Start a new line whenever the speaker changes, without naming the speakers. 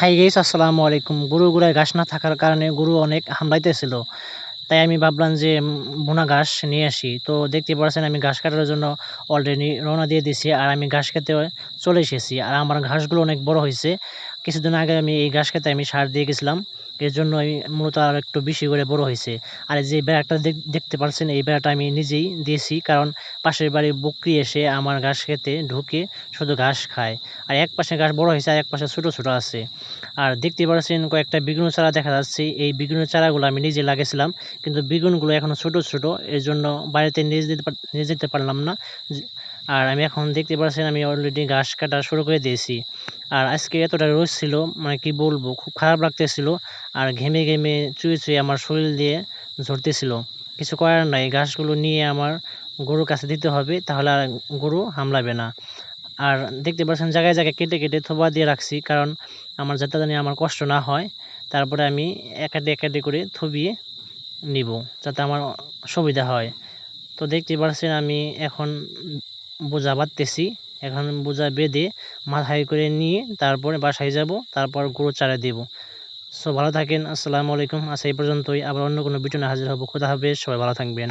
Hi guys আসসালামু আলাইকুম। গরু গুড়ায় ঘাস না থাকার কারণে গরু অনেক হামলাইতেছিল। তাই আমি ভাবলাম যে বোনা ঘাস নিয়ে আসি। তো দেখতে পাচ্ছেন, আমি ঘাস কাটার জন্য অলরেডি রওনা দিয়ে দিছি আর আমি ঘাস খেতে চলে এসেছি। আর আমার ঘাসগুলো অনেক বড় হয়েছে। কিছুদিন আগে আমি এই ঘাস খেতে আমি সার দিয়ে গেছিলাম। এর জন্য আমি মূলত আর একটু বেশি করে বড় হয়েছে। আর যে বেড়াটা দেখ- দেখতে পাচ্ছেন এই বেড়াটা আমি নিজেই দিয়েছি, কারণ পাশের বাড়ির বকরি এসে আমার ঘাস খেতে ঢুকে শুধু ঘাস খায়। আর এক পাশে ঘাস বড় হয়েছে, আর এক পাশে ছোটো ছোট আছে। আর দেখতে পাচ্ছেন কয়েকটা বেগুন চারা দেখা যাচ্ছে। এই বেগুনের চারাগুলো আমি নিজে লাগিয়েছিলাম, কিন্তু বেগুনগুলো এখনও ছোটো ছোটো। এর জন্য বাড়িতে নিয়ে যেতে নিয়ে যেতে পারলাম না। আর আমি এখন দেখতে পাচ্ছেন আমি অলরেডি ঘাস কাটা শুরু করে দিয়েছি। আর আজকে এতটা রোদ ছিল মানে কি বলব, খুব খারাপ লাগতেছিল আর ঘেমে ঘেমে চুয়ে চুয়ে আমার শরীর দিয়ে ঝরতেছিল। কিছু করার নাই, ঘাসগুলো নিয়ে আমার গরুর কাছে দিতে হবে, তাহলে আর গরু হামলাবে না। আর দেখতে পাচ্ছেন, জায়গায় জায়গায় কেটে কেটে থোবা দিয়ে রাখছি, কারণ আমার যাতে জানি আমার কষ্ট না হয়, তারপরে আমি একাডি একাডি করে থবিয়ে নিব, যাতে আমার সুবিধা হয়। তো দেখতে পাচ্ছেন, আমি এখন বোঝা বাঁধতেছি। এখন বোঝা বেঁধে মাথায় করে নিয়ে তারপরে বাসায় যাব, তারপর গরু চারা দেব। সো ভালো থাকেন, আসসালামু আলাইকুম। আচ্ছা এই পর্যন্তই। আবার অন্য কোনো ভিডিও হাজির হব। খোদা হাফেজ। সবাই ভালো থাকবেন।